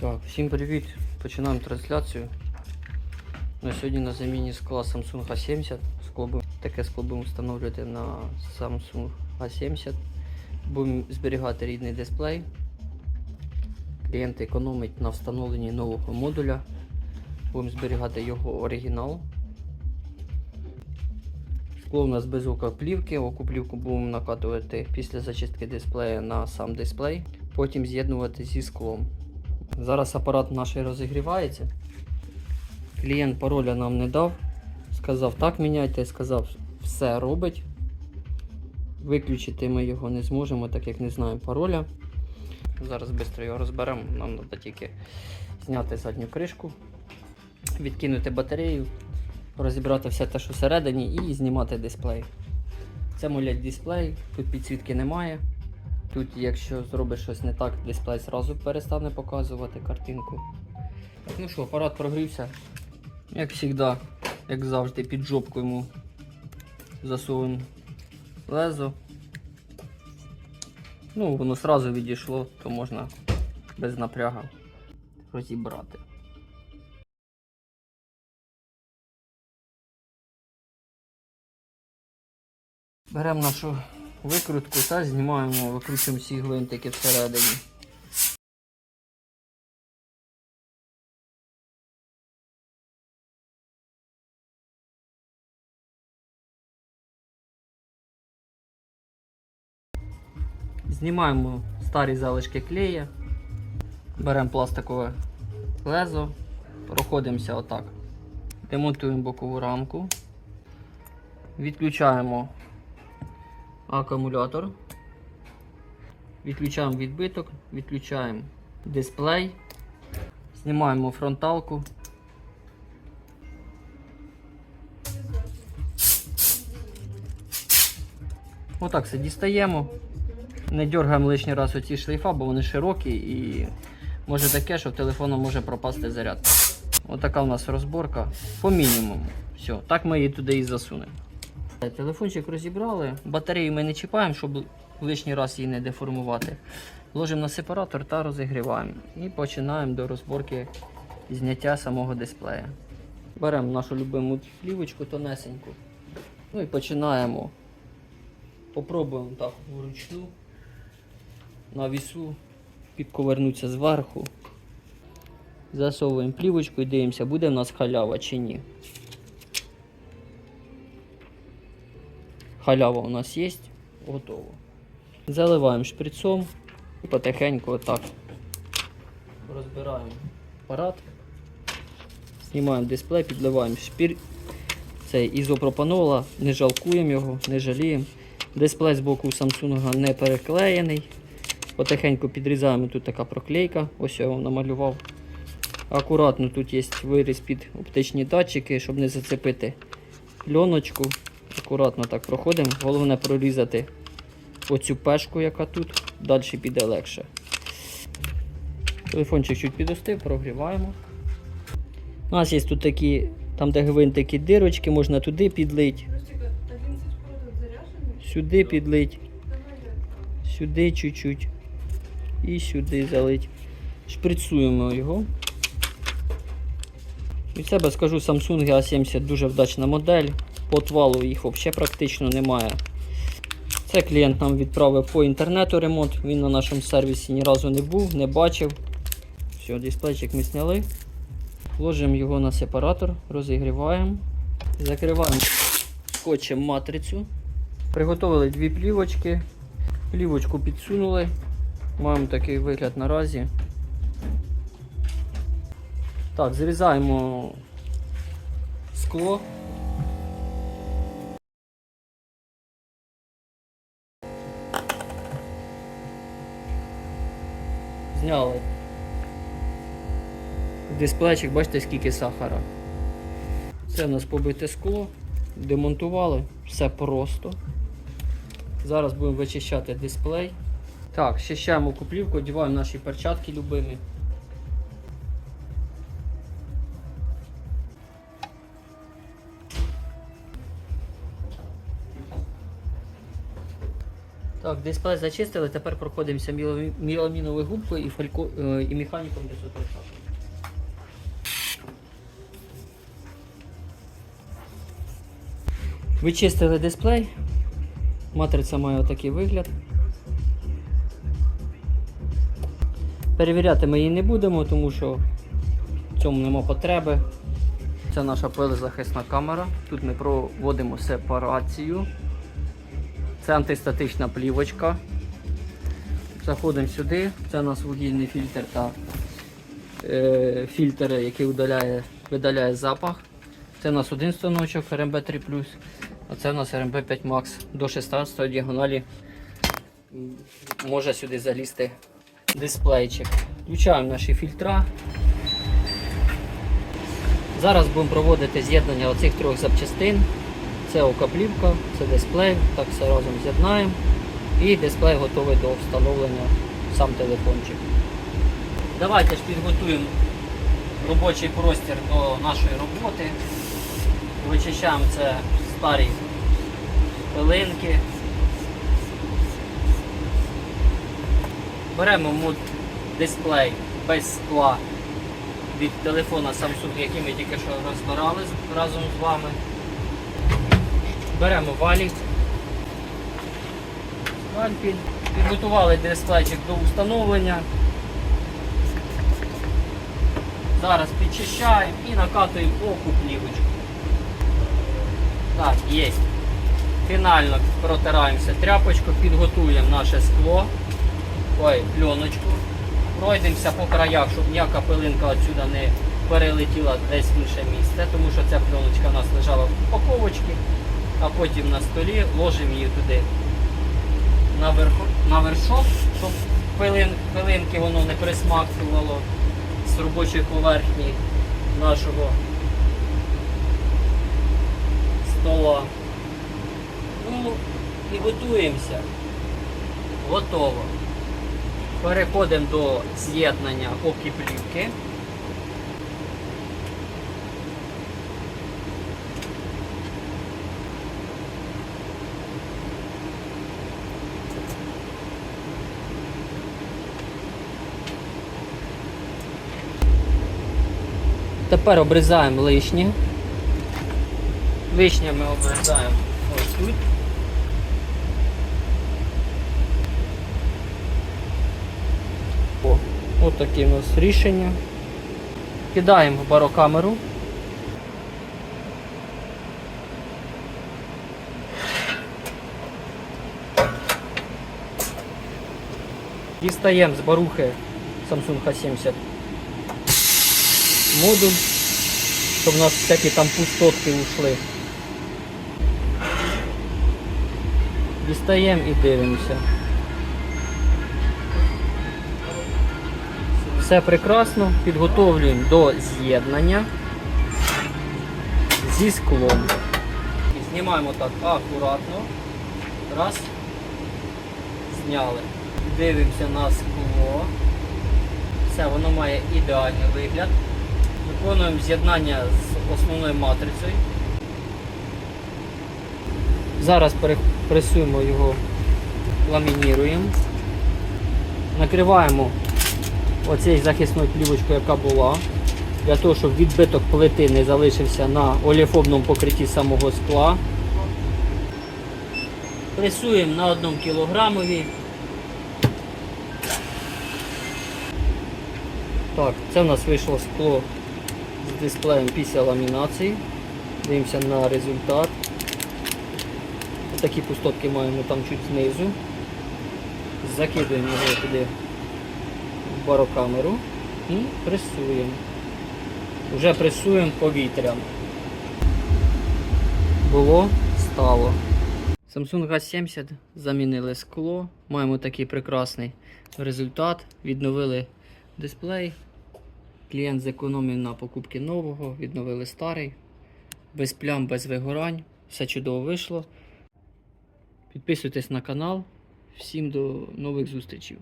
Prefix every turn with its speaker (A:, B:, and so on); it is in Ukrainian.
A: Так, всім привіт! Починаємо трансляцію. На сьогодні на заміні скла Samsung A70. Скло будемо- таке скло будемо встановлювати на Samsung A70. Будемо зберігати рідний дисплей. Клієнт економить на встановленні нового модуля. Будемо зберігати його оригінал. Скло у нас без окоплівки. Окоплівку будемо накатувати після зачистки дисплея на сам дисплей. Потім з'єднувати зі склом. Зараз апарат наш розігрівається. Клієнт пароля нам не дав. Сказав так міняйте, сказав все робить. Виключити ми його не зможемо, так як не знаємо пароля. Зараз швидко його розберемо. Нам треба тільки зняти задню кришку, відкинути батарею, розібрати все те, що всередині, і знімати дисплей. Це молять дисплей, тут підсвітки немає. Тут, якщо зробиш щось не так, дисплей зразу перестане показувати картинку. Ну що, апарат прогрівся. Як завжди, як завжди, під жопку йому засовуємо лезо. Ну, воно одразу відійшло, то можна без напряга розібрати. Беремо нашу викрутку та знімаємо, викручуємо всі гвинтики всередині. Знімаємо старі залишки клея, беремо пластикове лезо, проходимося отак. Демонтуємо бокову рамку, відключаємо акумулятор. Відключаємо відбиток, відключаємо дисплей, знімаємо фронталку. Отак все дістаємо. Не дергаємо лишній раз оці шлейфа, бо вони широкі і може таке, що в телефону може пропасти заряд. Отака у нас розборка по мінімуму. Все, так ми її туди і засунемо. Телефончик розібрали, батарею ми не чіпаємо, щоб лишній раз її не деформувати. Ложимо на сепаратор та розігріваємо. І починаємо до розборки зняття самого дисплея. Беремо нашу любиму плівочку тонесеньку. Ну і починаємо. Попробуємо так вручну на вісу підковернутися зверху. Засовуємо плівочку і дивимося, буде в нас халява чи ні. Халява у нас є, готово. Заливаємо шприцом і потихеньку отак розбираємо апарат, знімаємо дисплей, підливаємо шпір. Цей ізопропанола, не жалкуємо його, не жаліємо. Дисплей з боку Samsung не переклеєний. Потихеньку підрізаємо тут така проклейка, ось я вам намалював. Акуратно тут є виріз під оптичні датчики, щоб не зацепити льоночку. Акуратно так проходимо. Головне прорізати оцю пешку, яка тут, далі піде легше. Телефончик чуть підостив, прогріваємо. У нас є тут такі, там де гвинтики дирочки, можна туди підлить, сюди підлить, сюди чуть-чуть і сюди залить. Шприцуємо його. Від себе скажу, Samsung A70 дуже вдачна модель. Отвалу їх взагалі практично немає. Це клієнт нам відправив по інтернету ремонт. Він на нашому сервісі ні разу не був, не бачив. Все, дисплейчик ми зняли. Ложимо його на сепаратор, розігріваємо. Закриваємо скотчем матрицю. Приготовили дві плівочки. Плівочку підсунули. Маємо такий вигляд наразі. Так, зрізаємо скло. Зняли. Дисплейчик, бачите, скільки сахара. Це у нас побите скло. Демонтували. Все просто. Зараз будемо вичищати дисплей. Так, щищаємо куплівку, одягаємо наші перчатки любимі. Так, дисплей зачистили, тепер проходимося міламіновою губкою і, фалько, е, і механіком для сутрача. Вичистили дисплей. Матриця має отакий вигляд. Перевіряти ми її не будемо, тому що в цьому нема потреби. Це наша пилезахисна камера. Тут ми проводимо сепарацію. Це антистатична плівочка. Заходимо сюди. Це у нас вугільний фільтр та е, фільтр, який удаляє, видаляє запах. Це у нас один станочок РМБ 3 а це у нас РМБ 5 Max до 16 діагоналі. Може сюди залізти дисплейчик. Включаємо наші фільтра. Зараз будемо проводити з'єднання оцих трьох запчастин. Це окаплівка, це дисплей, так все разом з'єднаємо. І дисплей готовий до встановлення сам телефончик. Давайте ж підготуємо робочий простір до нашої роботи. Вичищаємо це старі пилинки. Беремо мод дисплей без скла від телефона Samsung, який ми тільки що розбирали разом з вами. Беремо валік. Скальпель. Підготували дисплейчик до встановлення. Зараз підчищаємо і накатуємо оку плівочку. Так, є. Фінально протираємося тряпочку, підготуємо наше скло, ой, пленочку. Пройдемося по краях, щоб ніяка пилинка отсюда не перелетіла десь в інше місце, тому що ця пленочка у нас лежала в упаковочці, а потім на столі ложимо її туди на, вершок, щоб пилин, пилинки воно не присмактувало з робочої поверхні нашого стола. Ну і готуємося. Готово. Переходимо до з'єднання окіплівки. Тепер обрізаємо лишнє. Лишнє ми обрізаємо ось тут. О, от таке у нас рішення. Кидаємо в барокамеру. Дістаємо з барухи Samsung H70 модуль, щоб у нас всякі там пустотки ушли. Дістаємо і дивимося. Все прекрасно, підготовлюємо до з'єднання зі склом. Знімаємо так акуратно. Раз. Зняли. Дивимося на скло. Все, воно має ідеальний вигляд. Виконуємо з'єднання з основною матрицею. Зараз перепресуємо його, ламініруємо. Накриваємо оцією захисною плівочкою, яка була, для того, щоб відбиток плити не залишився на оліфобному покритті самого скла. Пресуємо на 1 кілограмові. Так, це в нас вийшло скло з дисплеєм після ламінації. Дивимося на результат. Такі пустотки маємо там чуть знизу. Закидуємо його туди в барокамеру і пресуємо. Вже пресуємо повітрям. Було, стало. Samsung A70 замінили скло. Маємо такий прекрасний результат. Відновили дисплей. Клієнт зекономив на покупки нового, відновили старий. Без плям, без вигорань. Все чудово вийшло. Підписуйтесь на канал. Всім до нових зустрічей.